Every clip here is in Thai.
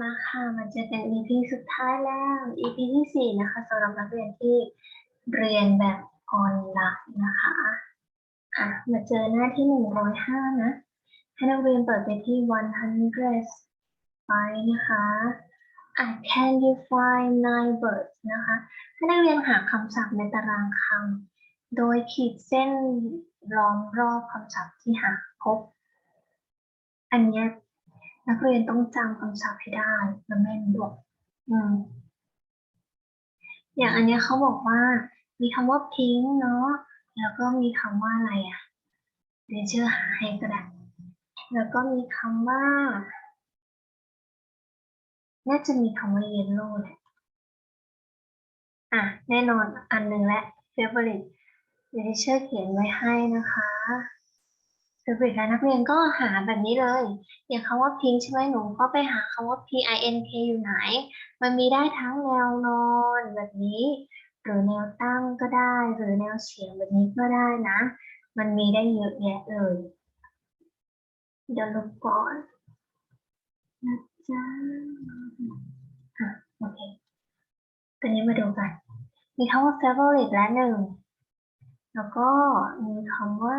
มาค่ะมันจะเป็น EP สุดท้ายแล้ว EP ที่สี่นะคะสำหรับนักเรียนที่เรียนแบบออนไลน์นะคะอะมาเจอหน้าที่หนึ่งร้อยห้านะ ให้นักเรียนเปิดไปที่100ไปนะคะอะ can you find nine birds นะคะ ให้นักเรียนหาคำศัพท์ในตารางคำโดยขีดเส้นล้อมรอบคำศัพท์ที่หาพบ อันเนี้ย นักเรียนต้องจำคำศัพท์ให้ได้และแม่นด้วยอืมอย่างอันเนี้ยเขาบอกว่า มีคำว่า pink เนาะแล้วก็มีคำว่าอะไรอะเดี๋ยวเชื่อหาให้ก็ได้แล้วก็มีคำว่าน่าจะมีคำว่า yellow แหละอะแน่นอนอันหนึ่งและ favorite เดี๋ยวเชื่อเขียนไว้ให้นะคะ favorite แล้วนักเรียนก็หาแบบนี้เลย อย่างคำว่า pink ใช่ไหมหนูก็ไปหาคำว่า p i n k อยู่ไหน มันมีได้ทั้งแนวนอนแบบนี้ หรือแนวตั้งก็ได้ หรือแนวเฉียงแบบนี้ก็ได้นะ มันมีได้เยอะแยะเลย เดี๋ยวลบก่อนนะจ๊ะอะโอเคตอนนี้มาดูกัน มีคำว่า favorite และหนึ่ง แล้วก็มีคำว่า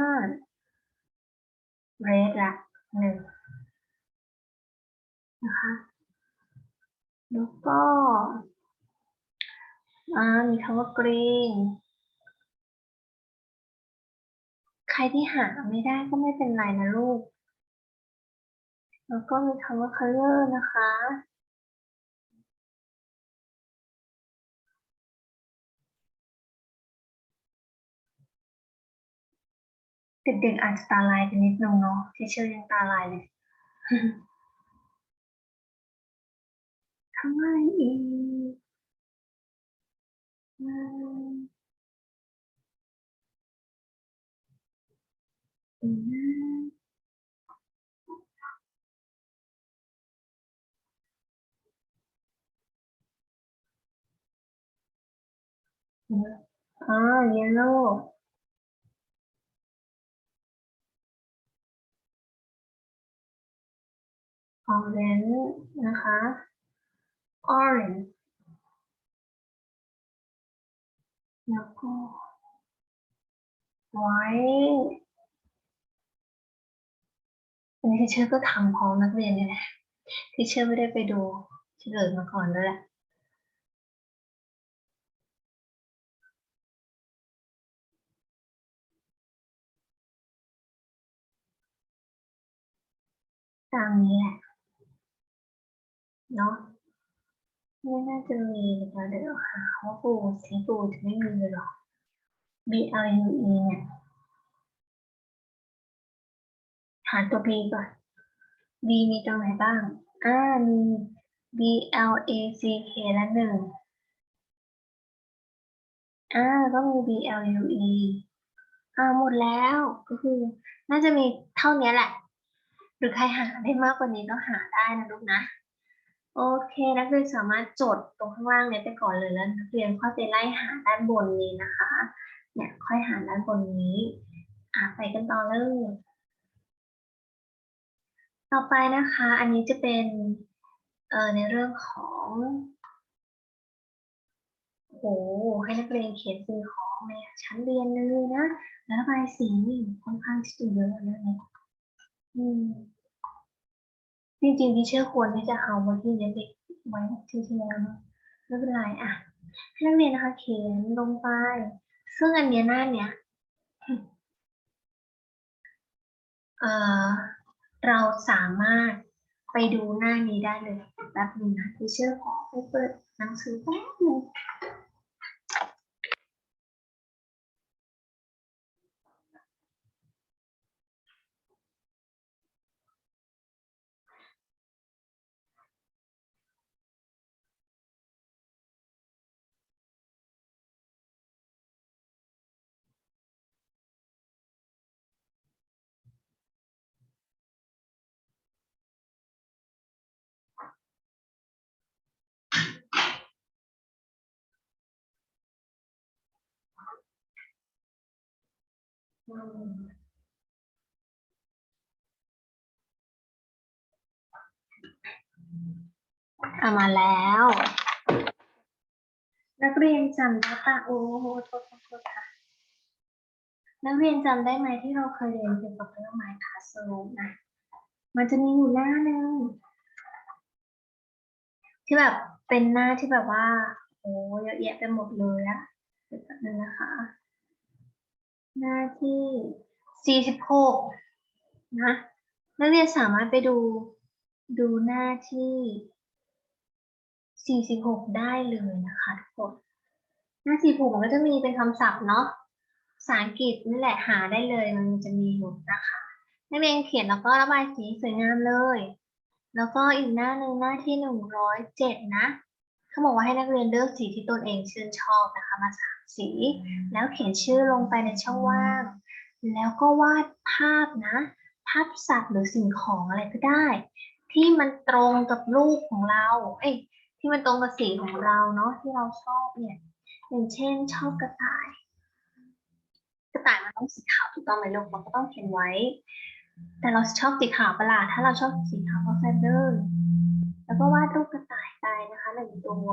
red ละหนึ่งนะคะแล้วก็มีคำว่า green ใครที่หาไม่ได้ก็ไม่เป็นไรนะลูก แล้วก็มีคำว่า color นะคะ เด็กๆอาจจะตาลายกันนิดนึงเนาะที่เชื่อยังตาลายเลยคำไรอีกอืมอืมอ๋อ yellow ออ เรนจ์นะคะ orange แล้วก็ white อันนี้ที่เชื่อก็ทำพร้อมนักเรียนนี่แหละที่เชื่อไม่ได้ไปดูเฉลยมาก่อนด้วยแหละตามนี้แหละ เนาะไม่น่าจะมีนะเดี๋ยวหาเขาปูสีปูจะไม่มีเลยหรอ B L U E เนี่ย หาตัว B ก่อน B มีตรงไหนบ้าง อ่า มี B L A C K และหนึ่ง อ่า ก็มี B L U E อ่า หมดแล้วก็คือ น่าจะมีเท่านี้แหละ หรือใครหาได้มากกว่านี้ก็หาได้นะลูกนะ โอเค นักเรียนสามารถจดตรงข้างล่างเนี้ยไปก่อนเลยแล้วนักเรียนค่อยไปไล่หาด้านบนนี้นะคะ เนี่ยค่อยหาด้านบนนี้อะไปกันต่อเลย ต่อไปนะคะ อันนี้จะเป็นเอ่อในเรื่องของโอ้โหให้นักเรียนเขียนสิ่งของในชั้นเรียนเลยนะ แล้วระบายสีค่อนข้างที่จะเยอะเลยนะอืม จริงๆที่เชื่อควรที่จะเอาไว้ที่เด็กไว้ที่ที่แล้วไม่เป็นไรอะให้นักเรียนนะคะ เขียนลงไป ซึ่งอันเนี้ยหน้าเนี้ยเอ่อเราสามารถไปดูหน้านี้ได้เลยแป๊บนึงนะที่เชื่อขอไปเปิดหนังสือแป๊บนึง อืมเอามาแล้ว นักเรียนจำได้ปะโอ้โหโทษโทษค่ะ นักเรียนจำได้ไหมที่เราเคยเรียนเกี่ยวกับเรื่องไม้คาสลูนะมันจะมีอยู่หน้าหนึ่งที่แบบเป็นหน้าที่แบบว่า โอ้เยอะแยะไปหมดเลยอะเดี๋ยวแป๊บนึงนะคะ หน้าที่ 46 นะนักเรียนสามารถไปดูดูหน้าที่ 46 ได้เลยนะคะทุกคน หน้า 46 มันก็จะมีเป็นคำศัพท์เนาะภาษาอังกฤษนี่แหละหาได้เลยมันจะมีอยู่นะคะนักเรียนเขียนแล้วก็ระบายสีสวยงามเลย แล้วก็อีกหน้าหนึ่งหน้าที่ 107 นะ เขาบอกว่าให้นักเรียนเลือกสีที่ตนเองชื่นชอบนะคะมาสามสี แล้วเขียนชื่อลงไปในช่องว่าง แล้วก็วาดภาพนะ ภาพสัตว์หรือสิ่งของอะไรก็ได้ ที่มันตรงกับรูปของเรา เอ้ยที่มันตรงกับสีของเราเนาะที่เราชอบเนี่ยอย่างเช่นชอบกระต่าย กระต่ายมันต้องสีขาวถูกต้องไหมลูกมันก็ต้องเขียนไว้ แต่เราชอบสีขาวประหลาดถ้าเราชอบสีขาวก็ใส่เลย แล้วก็วาดรูปกระต่ายไปนะคะหนึ่งตัว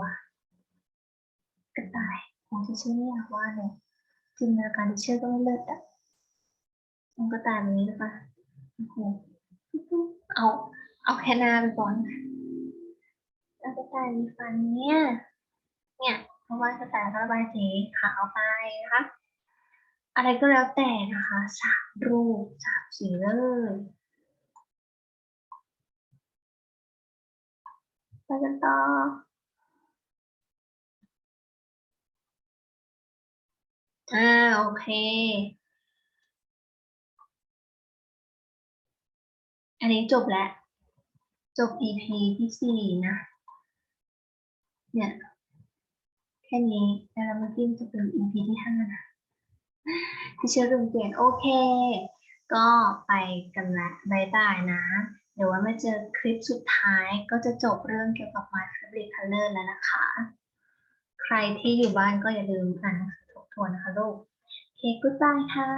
กระต่ายของที่ชื่อไม่อยากวาดเลยจินตนาการที่ชื่อก็ไม่เลิศอะตรงกระต่ายแบบนี้หรือเปล่าโอ้โหเอา เอาแค่หน้าไปก่อนแล้วกระต่ายมีฟันเนี่ย เนี่ยเพราะว่ากระต่ายก็ระบายสีขาวไปนะคะ อะไรก็แล้วแต่นะคะสามรูปสามสีเลย กันต่ออ่าโอเค อันนี้จบแล้ว จบ EP ที่สี่นะ เนี่ย แค่นี้แล้วเมื่อกี้จะเป็น EP ที่ห้านะที่เชื่อลืมเปลี่ยนโอเค ก็ไปกันละบายบายนะ เดี๋ยวว่ามาเจอคลิปสุดท้ายก็จะจบเรื่องเกี่ยวกับ My Favorite Color แล้วนะคะ ใครที่อยู่บ้านก็อย่าลืมอ่านหนังสือทบทวนนะคะลูก โอเค goodbye ค่ะ